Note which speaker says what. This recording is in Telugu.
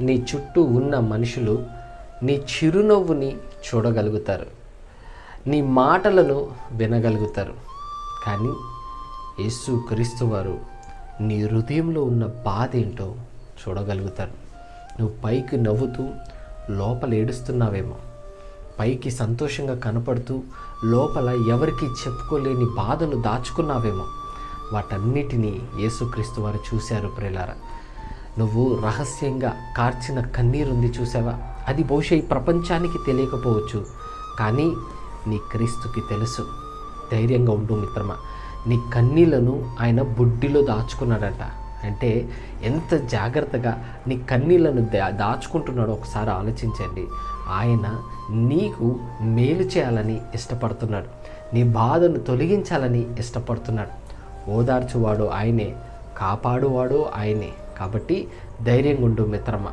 Speaker 1: నీ చుట్టూ ఉన్న మనుషులు నీ చిరునవ్వుని చూడగలుగుతారు. నీ మాటలను వినగలుగుతారు. కానీ యేసు క్రీస్తు వారు నీ హృదయంలో ఉన్న బాధ ఏంటో చూడగలుగుతారు. నువ్వు పైకి నవ్వుతూ లోపల ఏడుస్తున్నావేమో. పైకి సంతోషంగా కనపడుతూ లోపల ఎవరికి చెప్పుకోలేని బాధను దాచుకున్నావేమో. వాటన్నిటినీ యేసుక్రీస్తు వారు చూశారు ప్రేలారా నువ్వు రహస్యంగా కార్చిన కన్నీరుంది చూసావా? అది బహుశా ఈ ప్రపంచానికి తెలియకపోవచ్చు. కానీ నీ క్రీస్తుకి తెలుసు. ధైర్యంగా ఉండు మిత్రమా. నీ కన్నీళ్ళను ఆయన బుడ్డిలో దాచుకున్నాడట. అంటే ఎంత జాగ్రత్తగా నీ కన్నీళ్ళను దా దాచుకుంటున్నాడో ఒకసారి ఆలోచించండి. ఆయన నీకు మేలు చేయాలని ఇష్టపడుతున్నాడు. నీ బాధను తొలగించాలని ఇష్టపడుతున్నాడు. ఓదార్చువాడు ఆయనే కాపాడువాడు ఆయనే. కాబట్టి ధైర్యంగా ఉండు మిత్రమా?